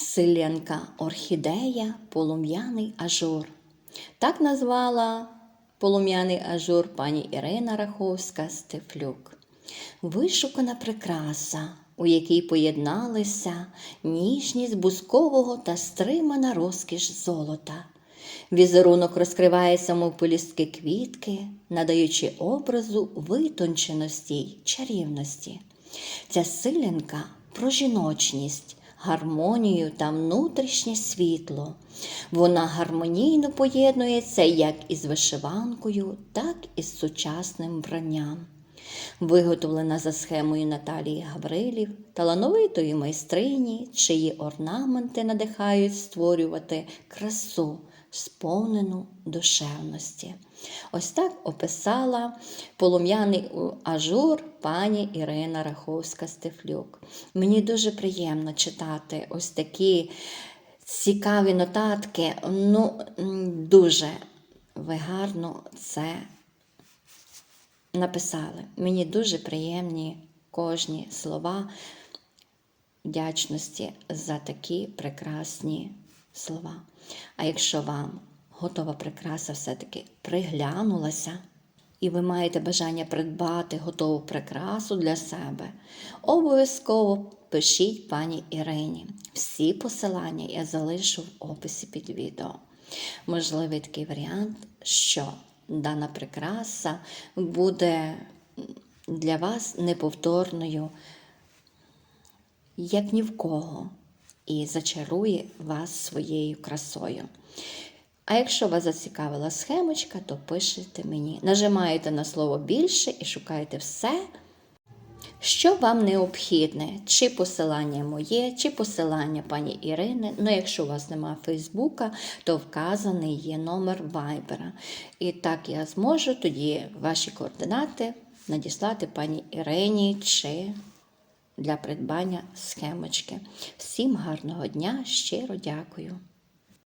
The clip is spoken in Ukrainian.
Силенка орхідея, полум'яний ажур. Так назвала полум'яний ажур пані Ірина Раховська Стефлюк. Вишукана прикраса, у якій поєдналися ніжність бускового та стримана розкіш золота. Візерунок розкривається, мов полістки квітки, надаючи образу витонченості й чарівності. Ця силянка про жіночність, гармонію та внутрішнє світло. Вона гармонійно поєднується як із вишиванкою, так і з сучасним вбранням. Виготовлена за схемою Наталії Гаврилів, талановитої майстрині, чиї орнаменти надихають створювати красу, сповнену душевності. Ось так описала полум'яний ажур пані Ірина Раховська Стефлюк. Мені дуже приємно читати ось такі цікаві нотатки. Ну, дуже ви гарно це написали. Мені дуже приємні кожні слова вдячності за такі прекрасні слова. А якщо вам готова прикраса все-таки приглянулася, і ви маєте бажання придбати готову прикрасу для себе, обов'язково пишіть пані Ірині. Всі посилання я залишу в описі під відео. Можливий такий варіант, що дана прикраса буде для вас неповторною, як ні в кого, і зачарує вас своєю красою. А якщо вас зацікавила схемочка, то пишете мені. Нажимаєте на слово більше і шукаєте все, що вам необхідне, чи посилання моє, чи посилання пані Ірини. Ну, якщо у вас немає Фейсбука, то вказаний є номер Вайбера. І так я зможу тоді ваші координати надіслати пані Ірині чи для придбання схемочки. Всім гарного дня, щиро дякую.